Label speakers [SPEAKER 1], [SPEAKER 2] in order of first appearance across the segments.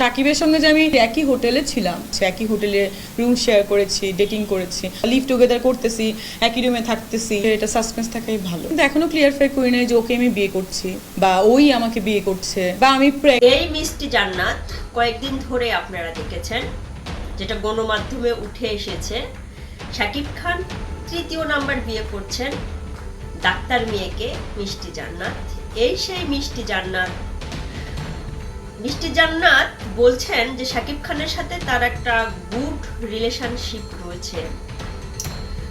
[SPEAKER 1] সাকিবের সঙ্গে যে আমি একই হোটেলে ছিলাম একই হোটেলে রুম শেয়ার করেছি ডেটিং করেছি লিভ টুগেদার করতেছি, একই রুমে থাকতেছি, এটা সাসপেন্স থাকাই ভালো। কিন্তু এখনও ক্লিয়ার ক্লিয়ারফাই করি নাই যে ওকে আমি বিয়ে করছি, বা ওই আমাকে বিয়ে করছে, বা আমি
[SPEAKER 2] এই মিষ্টি জান্নাত কয়েকদিন ধরে আপনারা দেখেছেন, যেটা গণমাধ্যমে উঠে এসেছে। শাকিব খান তৃতীয় নাম্বার বিয়ে করছেন ডাক্তার মেয়েকে মিষ্টি জান্নাত। এই সেই মিষ্টি জান্নাত মিষ্টি জান্নাত বলছেন যে শাকিব খানের সাথে তার একটা গুড রিলেশনশিপ রয়েছে।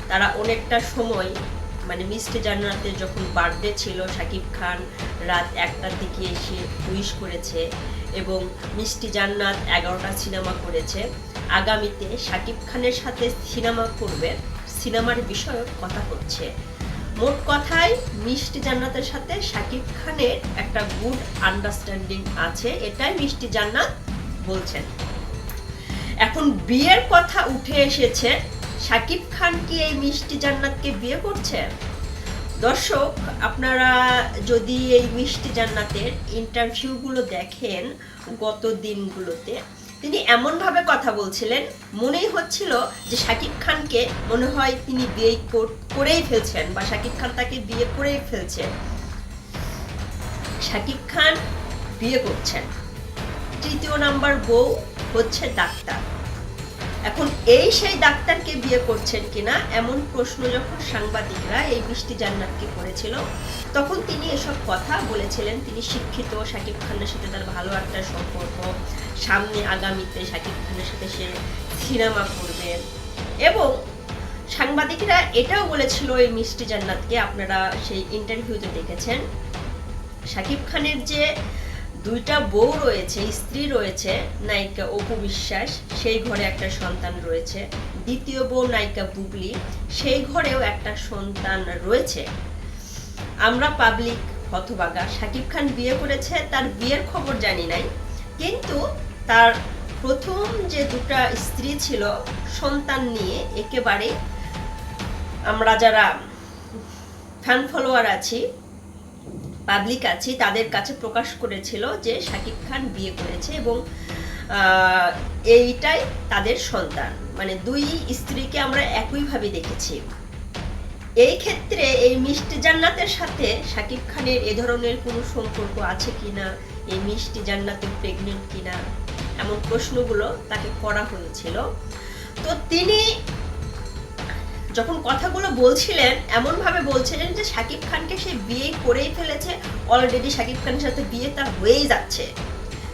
[SPEAKER 2] তারা অনেকটা সময় মানে মিষ্টি জান্নাতের যখন বার্থডে ছিল, শাকিব খান রাত একটার দিকে এসে উইশ করেছে এবং মিষ্টি জান্নাত এগারোটা সিনেমা করেছে। আগামীতে শাকিব খানের সাথে সিনেমা করবে সিনেমার বিষয়ে কথা হচ্ছে। মোট কথায় মিষ্টি জান্নাতের সাথে শাকিব খানের একটা গুড আন্ডারস্ট্যান্ডিং আছে, এটাই মিষ্টি জান্নাত বলছেন। এখন বিয়ের কথা উঠে এসেছে, শাকিব খান কি এই মিষ্টি জান্নাতকে বিয়ে করছে? দর্শক, আপনারা যদি এই মিষ্টি জান্নাতের ইন্টারভিউগুলো দেখেন গত দিনগুলোতে তিনি এমনভাবে কথা বলছিলেন, মনেই হচ্ছিল যে শাকিব খানকে মনে হয় তিনি বিয়ে কর- করেই ফেলছেন বা শাকিব খান তাকে বিয়ে করেই ফেলছেন। শাকিব খান বিয়ে করছেন। তৃতীয় নাম্বার বউ হচ্ছে ডাক্তার। এখন এই সেই ডাক্তারকে বিয়ে করছেন কিনা? এমন প্রশ্ন যখন সাংবাদিকরা এই বৃষ্টি জান্নাতকে করেছিল, তখন তিনি এসব কথা বলেছিলেন। তিনি শিক্ষিত, শাকিব খানের সাথে তার ভালো একটা সম্পর্ক। সামনে আগামীতে শাকিব খানের সাথে সে সিনেমা করবে। এবং সাংবাদিকরা এটাও বলেছিল, এই মিষ্টি জান্নাতকে আপনারা সেই ইন্টারভিউতে দেখেছেন। শাকিব খানের যে দুইটা বউ রয়েছে, স্ত্রী রয়েছে, নায়িকা অপু বিশ্বাস, সেই ঘরে একটা সন্তান রয়েছে। দ্বিতীয় বউ নায়িকা বুবলি, সেই ঘরেও একটা সন্তান রয়েছে। আমরা পাবলিক হতবাগা। শাকিব খান বিয়ে করেছে, তার বিয়ের খবর জানি নাই। কিন্তু তার প্রথম যে দুটা স্ত্রী ছিল, সন্তান নিয়ে একেবারে আমরা যারা ফ্যান ফলোয়ার আছি পাবলিক আছি, তাদের কাছে প্রকাশ করেছিল যে শাকিব খান বিয়ে করেছে এবং এইটাই তাদের সন্তান। মানে দুই স্ত্রীকে আমরা একইভাবে দেখেছি। এই ক্ষেত্রে এই মিষ্টি জান্নাতের সাথে শাকিব খানের এ ধরনের কোনো সম্পর্ক আছে কিনা, এই মিষ্টি জান্নাতের প্রেগনেন্ট কিনা, এমন প্রশ্নগুলো তাকে করা হয়েছিল। তো তিনি যখন কথাগুলো বলছিলেন এমন ভাবে বলছিলেন যে শাকিব খানকে সে বিয়ে করেই ফেলেছে। অলরেডি শাকিব খানের সাথে বিয়ে তার হয়েই যাচ্ছে।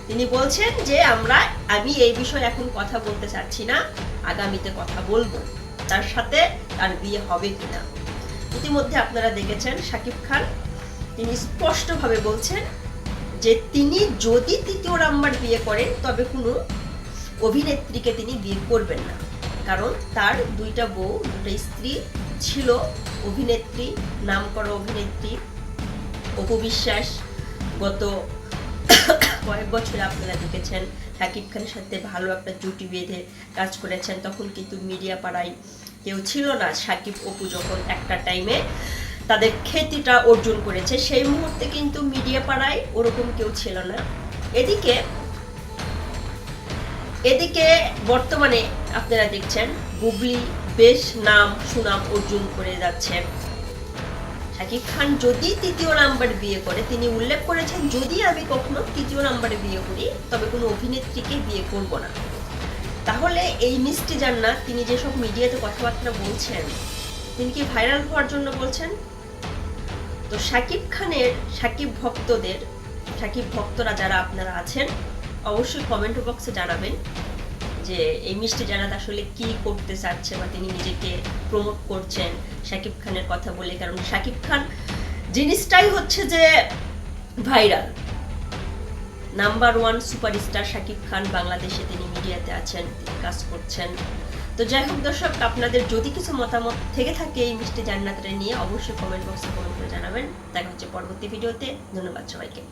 [SPEAKER 2] তিনি বলছেন যে, আমরা, আমি এই বিষয়ে এখন কথা বলতে চাচ্ছি না। আগামীতে কথা বলব। তার সাথে তার বিয়ে হবে কিনা? ইতিমধ্যে আপনারা দেখেছেন শাকিব খান, তিনি স্পষ্টভাবে বলছেন যে, তিনি যদি তৃতীয় নাম্বার বিয়ে করেন, তবে কোনো অভিনেত্রীকে তিনি বিয়ে করবেন না। কারণ তার দুইটা বউ দুটা স্ত্রী ছিল অভিনেত্রী, নামকরা অভিনেত্রী। অপু বিশ্বাস গত কয়েক বছরে আপনারা দেখেছেন শাকিব খানের সাথে ভালো একটা জুটি বেঁধে কাজ করেছেন। তখন কিন্তু মিডিয়া পাড়ায় কেউ ছিল না। সাকিব, অপু যখন একটা টাইমে তাদের খ্যাতিটা অর্জন করেছে, সেই মুহূর্তে কিন্তু মিডিয়া পাড়ায় ওরকম কেউ ছিল না। এদিকে এদিকে বর্তমানে আপনারা দেখছেন বুবলি বেশ নাম সুনাম অর্জন করে যাচ্ছে। শাকিব খান যদি তৃতীয় নাম্বার বিয়ে করে, তিনি উল্লেখ করেছেন, যদি আমি কখনো তৃতীয় নাম্বারে বিয়ে করি, তবে কোনো অভিনেত্রীকে বিয়ে করব না। তাহলে এই মিষ্টি জান্নাত, তিনি যেসব মিডিয়াতে কথাবার্তা বলছেন, তিনি কি ভাইরাল হওয়ার জন্য বলছেন? তো শাকিব খানের, শাকিব ভক্তদের, শাকিব ভক্তরা যারা আপনারা আছেন অবশ্যই কমেন্ট বক্সে জানাবেন যে এই মিষ্টি জানাত আসলে কি করতে চাচ্ছে বা তিনি নিজেকে প্রমোট করছেন শাকিব খানের কথা বলে। কারণ শাকিব খান জিনিসটাই হচ্ছে যে viral number one superstar Shakib Khan বাংলাদেশে তিনি মিডিয়াতে আছেন, তিনি কাজ করছেন। তো যাই হোক দর্শক, আপনাদের যদি কিছু মতামত থেকে থাকে এই মিষ্টি জান্নাতটা নিয়ে, অবশ্যই কমেন্ট বক্সে কমেন্ট করে জানাবেন। দেখা হচ্ছে পরবর্তী ভিডিওতে। ধন্যবাদ সবাইকে।